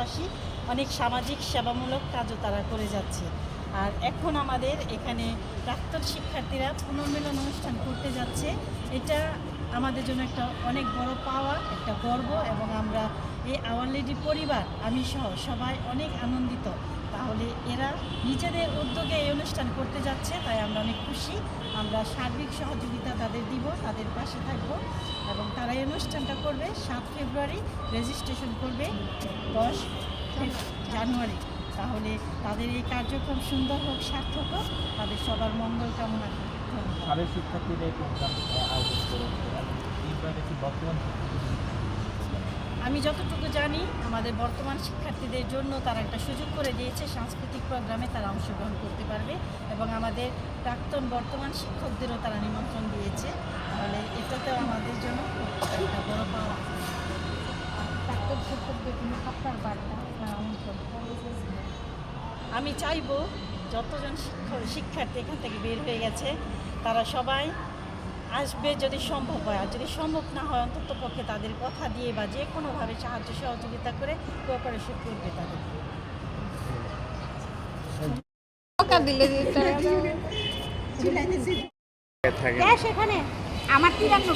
পাশাপাশি অনেক সামাজিক সেবামূলক কাজও তারা করে যাচ্ছে। আর এখন আমাদের এখানে প্রাক্তন শিক্ষার্থীরা পুনর্মিলন অনুষ্ঠান করতে যাচ্ছে। এটা আমাদের জন্য একটা অনেক বড় পাওয়া, একটা গর্ব এবং আমরা এই আওয়ার লেডি পরিবার, আমি সহ সবাই অনেক আনন্দিত। তাহলে এরা নিজেদের উদ্যোগে এই অনুষ্ঠান করতে যাচ্ছে, তাই আমরা অনেক খুশি। আমরা সার্বিক সহযোগিতা তাদের দিব, তাদের পাশে থাকব এবং তারা অনুষ্ঠানটা করবে সাত ফেব্রুয়ারি রেজিস্ট্রেশন করবে দশ জানুয়ারি। তাহলে তাদের এই কার্যক্রম সুন্দর হোক সার্থক হোক তাদের সবার মঙ্গল কামনা করি। ধন্যবাদ। সাবেক শিক্ষার্থীরা এই প্রোগ্রাম আয়োজন করেছে এইভাবে কি বর্তমান আমি যতটুকু জানি আমাদের বর্তমান শিক্ষার্থীদের জন্য তারা একটা সুযোগ করে দিয়েছে সাংস্কৃতিক প্রোগ্রামে তারা অংশগ্রহণ করতে পারবে এবং আমাদের প্রাক্তন বর্তমান শিক্ষকদেরও তারা নিমন্ত্রণ দিয়েছে। তাহলে এটাতেও আমাদের জন্য একটা বড় পাওয়া। কোনো আপনার বার্তা আমি চাইব যতজন শিক্ষক শিক্ষার্থী এখান থেকে বের হয়ে গেছে তারা সবাই আসবে যদি সম্ভব হয়। আর যদি সম্ভব না হয় অন্তত পক্ষে তাদের কথা দিয়ে বা যে কোনোভাবে সাহায্য সহযোগিতা করে কোঅপারেশন করবে তাদের। সেখানে। আমার তিরান্ন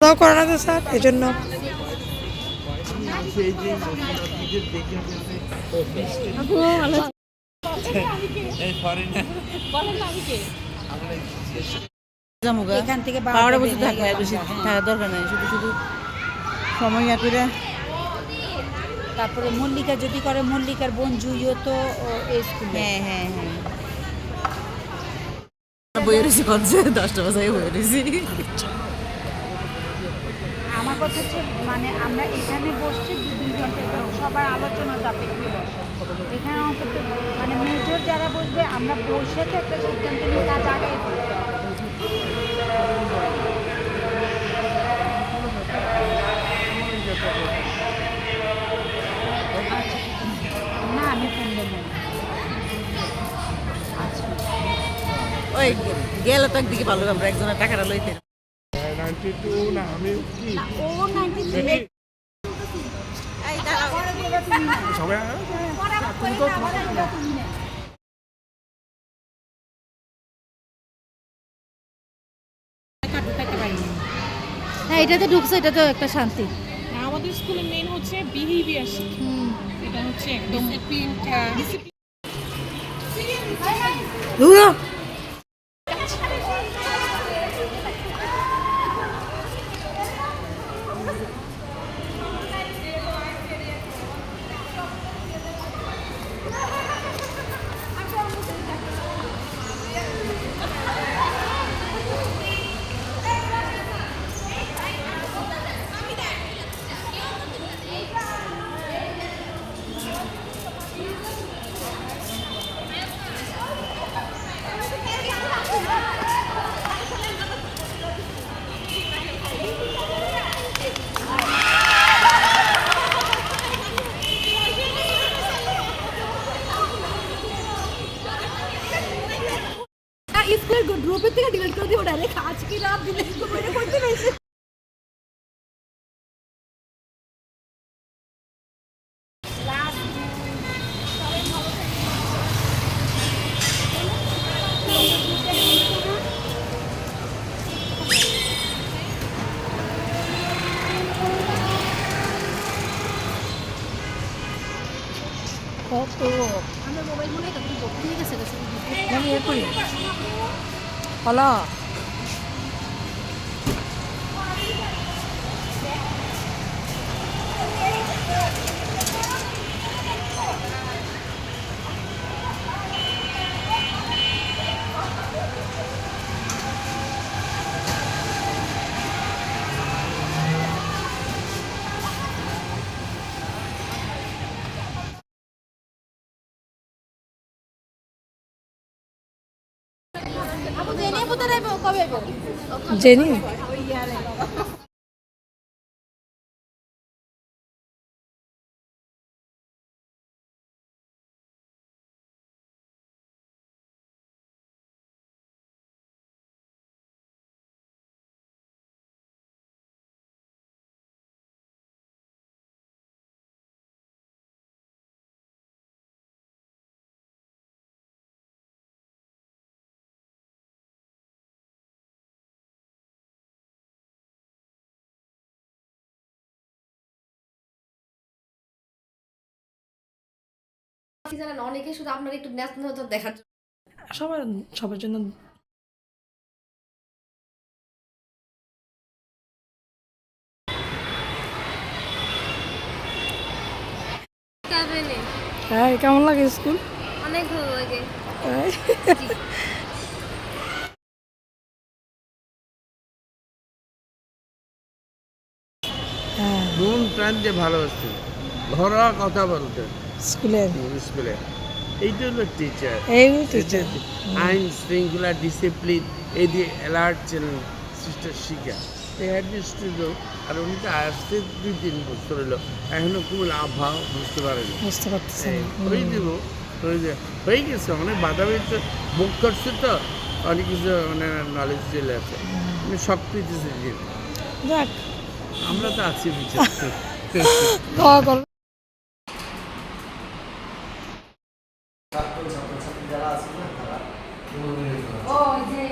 দাও করে তো স্যার এই জন্য এখান থেকে পাওয়াটা বসে থাকা বেশি থাকা দরকার নাই শুধু শুধু সময় করে। তারপরে মল্লিকা যদি করে মল্লিকার বোন জুইও তো এই স্কুলে। হ্যাঁ হ্যাঁ হ্যাঁ। বইয়ে রয়েছি কনসে দশটা বাজায় বইয়ে রয়েছি আমার কথা হচ্ছে মানে আমরা এখানে বসছি দু দুই ঘণ্টা সবার আলোচনা সাপেক্ষে এখানে অন্তত মানে মেজর যারা বসবে, আমরা বসে তো একটা সিদ্ধান্ত নিয়ে কাজ আগে গেলে তো একদিকে ভালো আমরা একজনের টাকাটা লইতে হ্যাঁ এটাতে ঢুকছে এটা তো একটা শান্তি আমাদের স্কুলে মেন হচ্ছে বিহেভিয়ার শিক্ষা এটা হচ্ছে একদম স্কুলের গ্রুপের থেকে ডিলিট করে দিও ডাইরেক্ট আজকে রাত ডিলিট করে করতে পেরেছে কত আমার মোবাইল মনে হয় গেছে আমি এ করি হলো আপু Jenny. জানেন অনেকে শুধু আপনার একটু ন্যাশনাল দেখার জন্য সবার সবার জন্য হ্যাঁ কেমন লাগে স্কুল? অনেক ভালো লাগে? হ্যাঁ। মন প্রাণ যে ভালোবাসতেন ঘরোয়া কথা বলতেন স্কুলের স্কুলে। এইটা হলো টিচার এই টিচার আইন শৃঙ্খলা ডিসিপ্লিন এই দিয়ে অ্যালার্ট ছিলেন সিস্টার শিখা এই আর উনি তো আসতে দুই তিন বছর হলো। এখনও খুব আবহাওয়া বুঝতে পারেনি। বুঝতে পারতেছি। হয়ে দিব হয়ে গেছে অনেক বাধা তো বুক করছে তো অনেক কিছু মানে নলেজ চলে আছে মানে সব যাক। আমরা তো আছি বিচার দোয়া কর আর চিত মিশনারি যাচ্ছি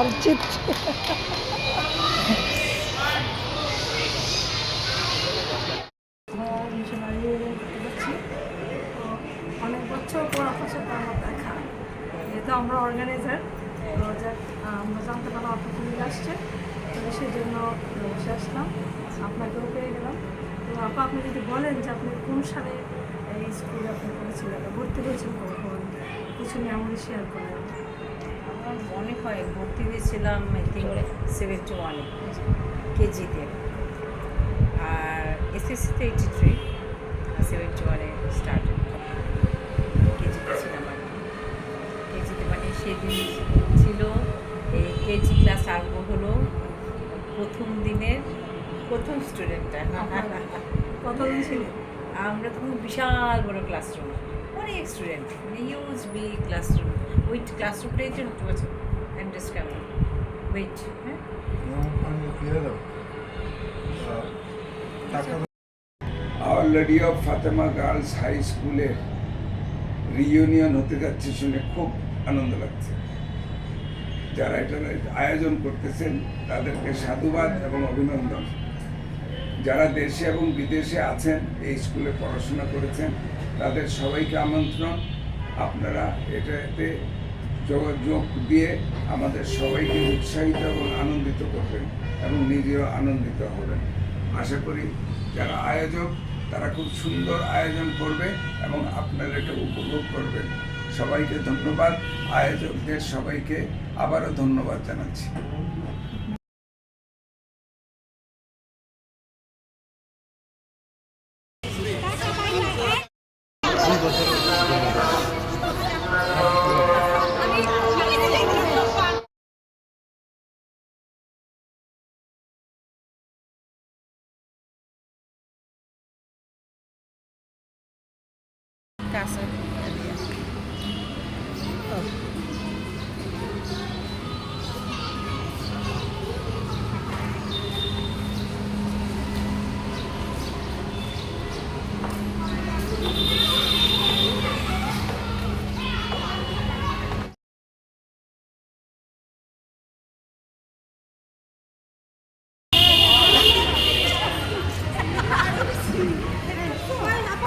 তো অনেক বছর পর আপনার সাথে আমার দেখা। যেহেতু আমরা অর্গানাইজার আমরা জানতে পারলাম আপনার ফ্যামিলি আসছে, তো সেই জন্য বসে আসলাম। আপনাকেও পেয়ে গেলাম। তো আপা, আপনি যদি বলেন যে আপনি কোন সালে এই স্কুলে আপনি পড়েছিলেন বা ভর্তি হয়েছেন কখন, কিছু মেমোরি শেয়ার করেন আমার মনে হয় ভর্তি হয়েছিলাম আই থিঙ্ক সেভেন্টি ওয়ানে কেজিতে আর এসএসসিতে এইটি থ্রি আর সেভেন্টি ওয়ানে স্টার্ট কেজিতে ছিলাম আর কেজিতে মানে সেদিন ছিল এই কেজি ক্লাস আরম্ভ হলো প্রথম দিনের প্রথম স্টুডেন্টটা কতদিন ছিল আমরা তখন বিশাল বড় ক্লাসরুম অনেক স্টুডেন্ট ইউজ বি ক্লাসরুম ওই ক্লাসরুমটাই জন্য টু আছে I am just coming wait হ্যাঁ our lady of Fatima girls high স্কুলের রিইউনিয়ন হতে যাচ্ছে শুনে খুব আনন্দ লাগছে। যারা এটার আয়োজন করতেছেন তাদেরকে সাধুবাদ এবং অভিনন্দন। যারা দেশে এবং বিদেশে আছেন, এই স্কুলে পড়াশোনা করেছেন, তাদের সবাইকে আমন্ত্রণ। আপনারা এটাতে যোগাযোগ দিয়ে আমাদের সবাইকে উৎসাহিত এবং আনন্দিত করবেন এবং নিজেও আনন্দিত হবেন। আশা করি যারা আয়োজক, তারা খুব সুন্দর আয়োজন করবে এবং আপনারা এটা উপভোগ করবেন। সবাইকে ধন্যবাদ। আয়োজকদের সবাইকে আবারও ধন্যবাদ জানাচ্ছি। acasă. Oh.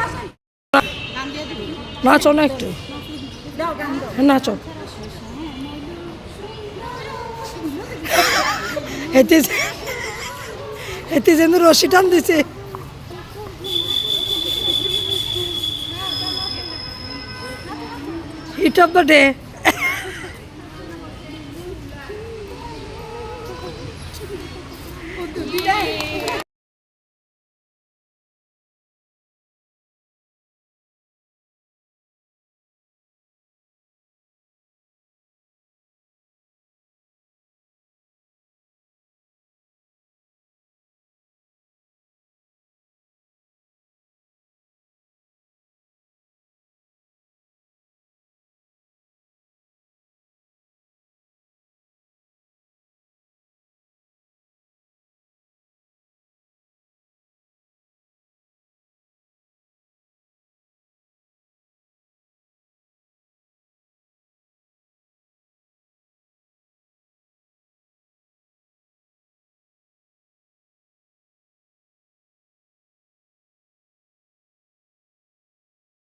Thank you. নাচ না একটু। নাচো। এতে যেন রশি টান দিছে হিট অফ দ্য ডে।